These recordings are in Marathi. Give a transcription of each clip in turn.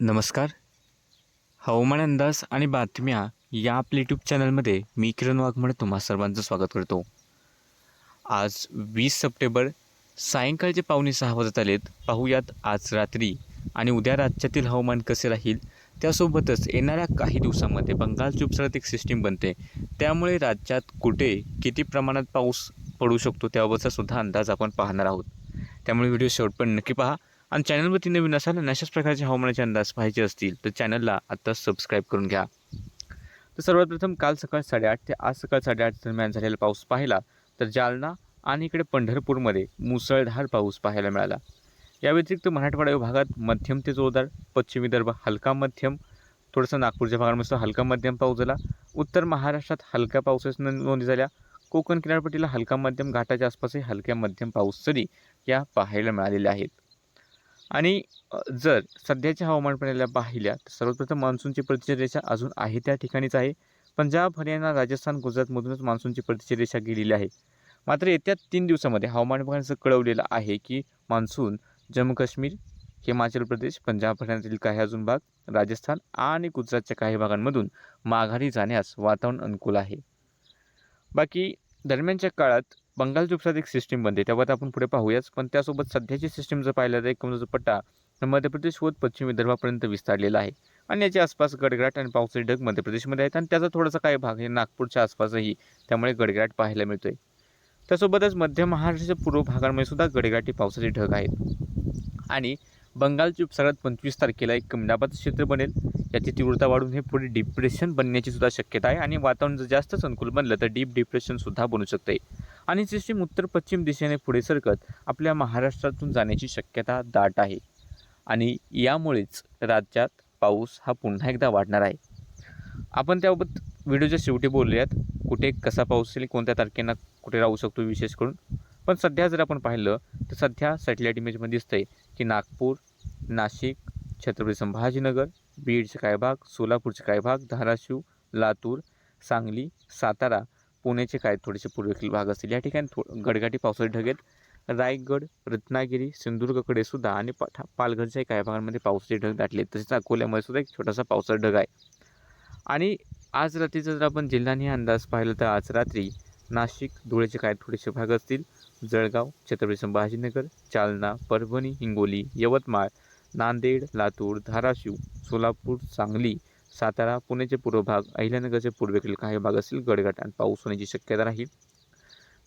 नमस्कार. हवामान अंदाज आणि बातम्या या आपल्या यूट्यूब चॅनलमध्ये मी किरण वाघमळे तुम्हा सर्वांचं स्वागत करतो. आज वीस सप्टेंबर सायंकाळचे पावणे सहा वाजत आलेत. पाहूयात आज रात्री आणि उद्या राज्यातील हवामान कसे राहील त्यासोबतच येणाऱ्या काही दिवसांमध्ये बंगालची उपसागरात एक सिस्टीम बनते. त्यामुळे राज्यात कुठे किती प्रमाणात पाऊस पडू शकतो त्याबाबतचा सुद्धा अंदाज आपण पाहणार आहोत. त्यामुळे व्हिडिओ शेवटपर्यंत नक्की पहा. आणि चॅनलवरती नवीन असाल आणि अशाच प्रकारचे हवामानाचे अंदाज पाहिजे असतील तर चॅनलला आत्ता सबस्क्राईब करून घ्या. तर सर्वात प्रथम काल सकाळ साडेआठ ते आज सकाळ साडेआठ दरम्यान झालेला पाऊस पाहिला तर जालना आणि इकडे पंढरपूरमध्ये मुसळधार पाऊस पाहायला मिळाला. या व्यतिरिक्त मराठवाडा विभागात मध्यम ते जोरदार पश्चिम विदर्भ हलका मध्यम थोडंसं नागपूरच्या भागामध्ये हलका मध्यम पाऊस झाला. उत्तर महाराष्ट्रात हलक्या पावसाच्या नोंदी झाल्या. कोकण किनारपट्टीला हलका मध्यम घाटाच्या आसपासही हलक्या मध्यम पाऊस सरी या पाहायला मिळालेल्या आहेत. आणि जर सध्याच्या हवामान प्रणालीला पाहिल्या तर सर्वप्रथम मान्सूनची प्रतिचार रेषा अजून आहे त्या ठिकाणीच आहे. पंजाब हरियाणा राजस्थान गुजरातमधूनच मान्सूनची प्रतिचार रेषा गेलेली आहे. मात्र येत्या तीन दिवसामध्ये हवामान विभागाने कळवलेलं आहे की मान्सून जम्मू काश्मीर हिमाचल प्रदेश पंजाब हरियाणातील काही अजून भाग राजस्थान आणि गुजरातच्या काही भागांमधून माघारी जाण्यास वातावरण अनुकूल आहे. बाकी दरम्यानच्या काळात बंगालच्या उपसागरात एक सिस्टीम बनते. त्याबाबत आपण पुढे पाहूयाच. पण त्यासोबत सध्याची सिस्टीम जर पाहिलं तर एक म्हणजे पट्टा मध्य प्रदेश व पश्चिम विदर्भापर्यंत विस्तारलेला आहे. आणि याच्या आसपास गडगडाट आणि पावसाचे ढग मध्य प्रदेशमध्ये आहेत. आणि त्याचा थोडासा काही भाग हे नागपूरच्या आसपासही त्यामुळे गडगडाट पाहायला मिळतोय. त्यासोबतच मध्य महाराष्ट्राच्या पूर्व भागांमध्ये सुद्धा गडगडाटी पावसाचे ढग आहेत. आणि बंगालच्या उपसागरात पंचवीस तारखेला एक कमदाबाद क्षेत्र बनेल. याची तीव्रता वाढून हे पुढे डिप्रेशन बनण्याची सुद्धा शक्यता आहे. आणि वातावरण जर जास्तच अनुकूल बनलं तर डीप डिप्रेशन सुद्धा बनू शकते आणि सिस्टीम उत्तर पश्चिम दिशेने पुढे सरकत आपल्या महाराष्ट्रातून जाण्याची शक्यता दाट आहे. आणि यामुळेच राज्यात पाऊस हा पुन्हा एकदा वाढणार आहे. आपण त्याबाबत व्हिडिओच्या शेवटी बोलूयात. कुठे कसा पाऊस येईल कोणत्या तारखेला कुठे राहू शकतो विशेष करून. पण सध्या जर आपण पाहिलं तर सध्या सॅटेलाईट इमेजमध्ये दिसतंय की नागपूर नाशिक छत्रपती संभाजीनगर बीडचे काही भाग सोलापूरचे काही भाग धाराशिव लातूर सांगली सातारा पुण्याचे काय थोडेसे पूर्वेकडील भाग असतील. या ठिकाणी थो गडगाटी पावसाचे ढग आहेत रायगड रत्नागिरी सिंधुदुर्गकडे सुद्धा आणि पा पालघरच्या काही भागांमध्ये पावसाचे ढग दाटले. तसेच अकोल्यामध्ये सुद्धा एक छोटासा पावसाचा ढग आहे. आणि आज रात्रीचा जर आपण जिल्ह्याने अंदाज पाहिला तर आज रात्री नाशिक धुळेचे काय थोडेसे भाग असतील. जळगाव छत्रपती संभाजीनगर जालना परभणी हिंगोली यवतमाळ नांदेड लातूर धाराशिव सोलापूर सांगली सातारा पुण्याचे पूर्व भाग अहिल्यानगरचे पूर्वेकडील काही भाग असतील गडगड आणि पाऊस होण्याची शक्यता राहील.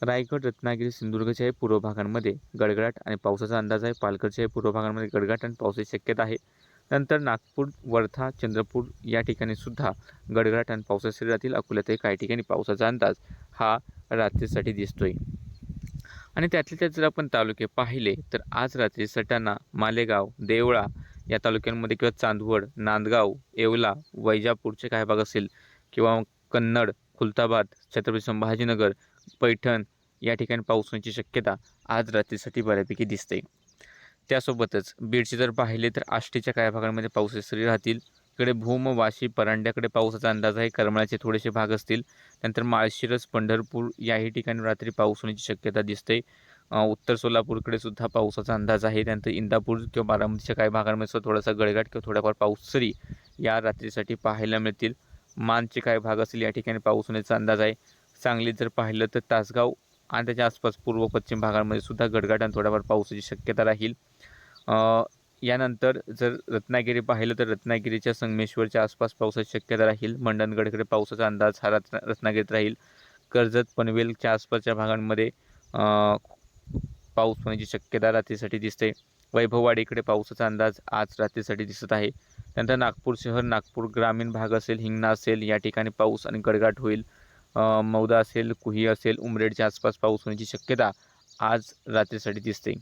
रायगड रत्नागिरी सिंधुदुर्गच्याही पूर्व भागांमध्ये गडगडाट आणि पावसाचा अंदाज आहे. पालघरच्याही पूर्व भागांमध्ये गडगडाट आणि पावसाची शक्यता आहे. नंतर नागपूर वर्धा चंद्रपूर या ठिकाणी सुद्धा गडगडाट आणि पावसाचे राहतील अकोल्यातही काही ठिकाणी पावसाचा अंदाज हा रात्रीसाठी दिसतोय. आणि त्यातले त्यात जर आपण तालुके पाहिले तर आज रात्री सटाणा मालेगाव देवळा या तालुक्यांमध्ये किंवा चांदवड नांदगाव येवला वैजापूरचे काही भाग असेल किंवा कन्नड खुलताबाद छत्रपती संभाजीनगर पैठण या ठिकाणी पाऊस होण्याची शक्यता आज रात्रीसाठी बऱ्यापैकी दिसते. त्यासोबतच बीडचे जर पाहिले तर आष्टीच्या काही भागांमध्ये पाऊस सरी राहतील. इकडे भूम वाशी परांड्याकडे पावसाचा अंदाज आहे. करमळाचे थोडेसे भाग असतील. नंतर माळशिरस पंढरपूर याही ठिकाणी रात्री पाऊस होण्याची शक्यता दिसते. उत्तर सोलापूरकडे सुद्धा पावसाचा अंदाज आहे. त्यानंतर इंदापूर किंवा बारामतीच्या काही भागांमध्ये सुद्धा थोडासा गडगाट किंवा थोडाफार पाऊस सरी या रात्रीसाठी पाहायला मिळतील. मानचे काही भाग असतील या ठिकाणी पाऊस होण्याचा अंदाज आहे. सांगलीत जर पाहिलं तर तासगाव आणि त्याच्या आसपास पूर्व पश्चिम भागांमध्ये सुद्धा गडगाट आणि थोडाफार पावसाची शक्यता राहील. यानंतर जर रत्नागिरी पाहिलं तर रत्नागिरीच्या संगमेश्वरच्या आसपास पावसाची शक्यता राहील. मंडणगडकडे पावसाचा अंदाज हा रत्न रत्नागिरीत राहील. कर्जत पनवेलच्या आसपासच्या भागांमध्ये पाऊस होण्याची शक्यता रात्रीसाठी दिसते. वैभववाडीकडे पावसाचा अंदाज आज रात्रीसाठी दिसत आहे. त्यानंतर नागपूर शहर नागपूर ग्रामीण भाग असेल हिंगणा असेल या ठिकाणी पाऊस आणि गडगाट होईल. मौदा असेल कुही असेल उमरेडच्या आसपास पाऊस होण्याची शक्यता आज रात्रीसाठी दिसते.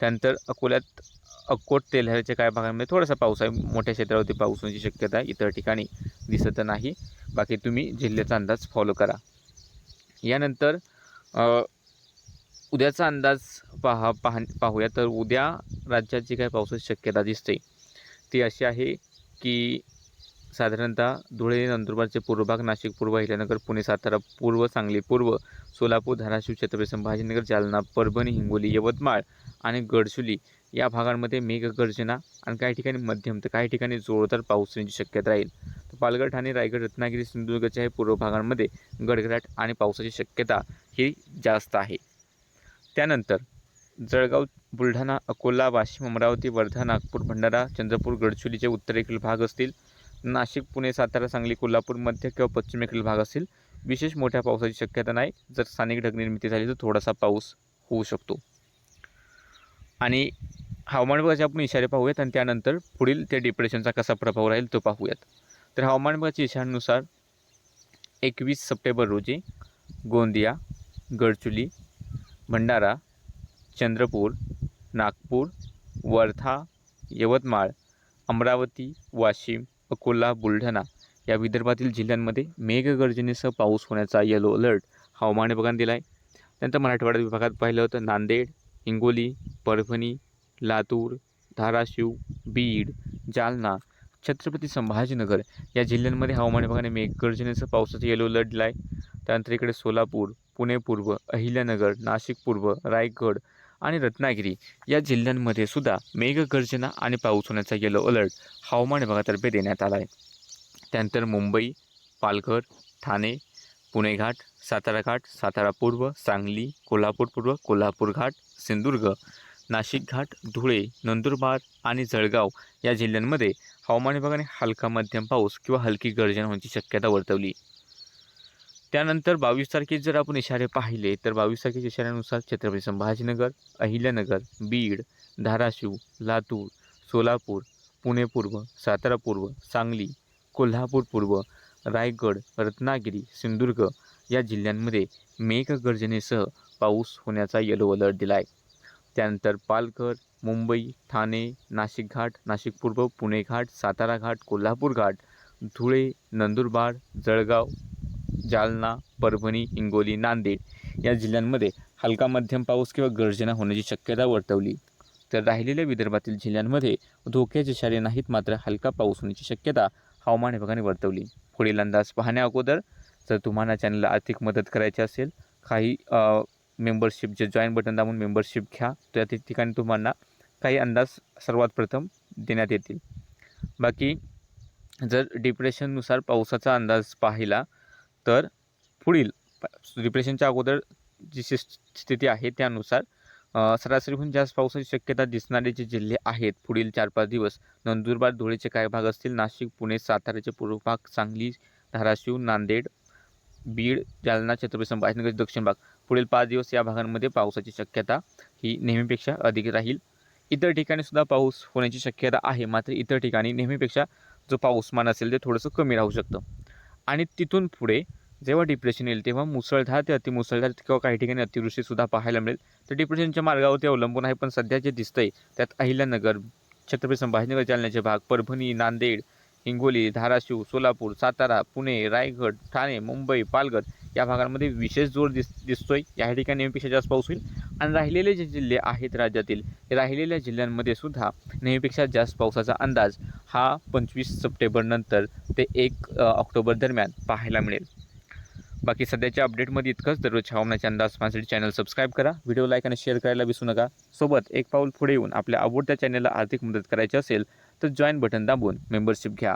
त्यानंतर अकोल्यात अक्कोट तेल्हारच्या काही भागांमध्ये थोडासा पाऊस आहे. मोठ्या क्षेत्रावरती पाऊस होण्याची शक्यता इतर ठिकाणी दिसत नाही. बाकी तुम्ही जिल्ह्याचा अंदाज फॉलो करा. यानंतर उद्याचा अंदाज पहा पाह पाहूया. तर उद्या राज्यात जी काही पावसाची शक्यता दिसते. ती अशी आहे की साधारणतः धुळे नंदुरबारचे पूर्व भाग नाशिक पूर्व अहिल्यानगर पुणे सातारा पूर्व सांगली पूर्व सोलापूर धाराशिव छत्रपती संभाजीनगर जालना परभणी हिंगोली यवतमाळ आणि गडचुली या भागांमध्ये मेघगर्जना आणि काही ठिकाणी मध्यम तर काही ठिकाणी जोरदार पाऊस येण्याची शक्यता राहील. तर पालघर ठाणे रायगड रत्नागिरी सिंधुदुर्गच्या हे पूर्व भागांमध्ये गडगडाट आणि पावसाची शक्यता ही जास्त आहे. त्यानंतर जळगाव बुलढाणा अकोला वाशिम अमरावती वर्धा नागपूर भंडारा चंद्रपूर गडचिरोलीचे उत्तरेकडील भाग असतील. नाशिक पुणे सातारा सांगली कोल्हापूर मध्य किंवा पश्चिमेकडील भाग असतील. विशेष मोठ्या पावसाची शक्यता नाही. जर स्थानिक ढगनिर्मिती झाली तर थोडासा पाऊस होऊ शकतो. आणि हवामान विभागाचे आपण इशारे पाहूयात आणि त्यानंतर पुढील त्या डिप्रेशनचा कसा प्रभाव राहील तो पाहूयात. तर हवामान विभागाच्या इशारानुसार एकवीस सप्टेंबर रोजी गोंदिया गडचुली भंडारा चंद्रपूर नागपूर वर्धा यवतमाळ अमरावती वाशिम अकोला बुलढाणा या विदर्भातील जिल्ह्यांमध्ये मेघगर्जनेसह पाऊस होण्याचा येलो अलर्ट हवामान विभागाने दिला आहे त्यानंतर मराठवाडा विभागात पाहिलं तर नांदेड हिंगोली परभणी लातूर धाराशिव बीड जालना छत्रपती संभाजीनगर या जिल्ह्यांमध्ये हवामान विभागाने मेघगर्जनेसह पावसाचा येलो अलर्ट दिला आहे त्यानंतर इकडे सोलापूर पुणे पूर्व अहिल्यानगर नाशिक पूर्व रायगड आणि रत्नागिरी या जिल्ह्यांमध्ये सुद्धा मेघगर्जना आणि पाऊस होण्याचा येलो अलर्ट हवामान विभागातर्फे देण्यात आला आहे त्यानंतर मुंबई पालघर ठाणे पुणे घाट सातारा घाट सातारा पूर्व सांगली कोल्हापूर पूर्व कोल्हापूर घाट सिंधुदुर्ग नाशिक घाट धुळे नंदुरबार आणि जळगाव या जिल्ह्यांमध्ये हवामान विभागाने हलका मध्यम पाऊस किंवा हलकी गर्जना होण्याची शक्यता वर्तवली. त्यानंतर बावीस तारखेत जर आपण इशारे पाहिले तर बावीस तारखेच्या इशाऱ्यानुसार छत्रपती संभाजीनगर अहिल्यानगर बीड धाराशिव लातूर सोलापूर पुणे पूर्व सातारा पूर्व सांगली कोल्हापूर पूर्व रायगड रत्नागिरी सिंधुदुर्ग या जिल्ह्यांमध्ये मेघगर्जनेसह पाऊस होण्याचा येलो अलर्ट दिला आहे त्यानंतर पालघर मुंबई ठाणे नाशिक घाट नाशिक पूर्व पुणे घाट सातारा घाट कोल्हापूर घाट धुळे नंदुरबार जळगाव जालना परभणी हिंगोली नांदेड या जिल्ह्यांमध्ये हलका मध्यम पाऊस किंवा गर्जना होण्याची शक्यता वर्तवली. तर राहिलेल्या विदर्भातील जिल्ह्यांमध्ये धोक्याचे इशारे नाहीत मात्र हलका पाऊस होण्याची शक्यता हवामान विभागाने वर्तवली. पुढील अंदाज पाहण्या अगोदर. जर तुम्हाला चॅनलला आर्थिक मदत करायची असेल काही मेंबरशिप जे जॉईन बटन दाबून मेंबरशिप घ्या. त्या त्या ठिकाणी तुम्हाला काही अंदाज सर्वात प्रथम देण्यात येतील. बाकी जर डिप्रेशननुसार पावसाचा अंदाज पाहिला तर पुढील डिप्रेशनच्या अगोदर जी सिस स्थिती आहे त्यानुसार सरासरीहून जास्त पावसाची शक्यता दिसणारे जे जिल्हे आहेत पुढील चार पाच दिवस नंदुरबार धुळेचे काही भाग असतील नाशिक पुणे साताऱ्याचे पूर्व भाग सांगली धाराशिव नांदेड बीड जालना छत्रपती संभाजीनगर दक्षिण भाग. पुढील पाच दिवस या भागांमध्ये पावसाची शक्यता ही नेहमीपेक्षा अधिक राहील. इतर ठिकाणी सुद्धा पाऊस होण्याची शक्यता आहे मात्र इतर ठिकाणी नेहमीपेक्षा जो पाऊसमान असेल ते थोडंसं कमी राहू शकतं. आणि तिथून पुढे जेव्हा डिप्रेशन येईल तेव्हा मुसळधार ते अतिमुसळधार किंवा काही ठिकाणी अतिवृष्टीसुद्धा पाहायला मिळेल. तर डिप्रेशनच्या मार्गावरती अवलंबून आहे पण सध्या जे दिसतंय त्यात अहिल्यानगर छत्रपती संभाजीनगर जालन्याचे भाग परभणी नांदेड हिंगोली धाराशिव सोलापूर सातारा पुणे रायगड ठाणे मुंबई पालघर या भागांमध्ये विशेष जोर दिस दिसतोय. या ठिकाणी नेहमीपेक्षा जास्त पाऊस होईल. आणि राहिलेले जे जिल्हे आहेत राज्यातील राहिलेल्या जिल्ह्यांमध्ये सुद्धा नेहमीपेक्षा जास्त पावसाचा अंदाज हा पंचवीस सप्टेंबरनंतर ते एक ऑक्टोबर दरम्यान पाहायला मिळेल. बाकी सध्याच्या अपडेटमध्ये इतकंच. दररोज हवामानाचे अंदाज माझ्यासाठी चॅनल सबस्क्राईब करा. व्हिडिओ लाईक आणि शेअर करायला विसरू नका. सोबत एक पाऊल पुढे येऊन आपल्या आवडत्या चॅनलला आर्थिक मदत करायची असेल तर जॉईन बटन दाबून मेंबरशिप घ्या.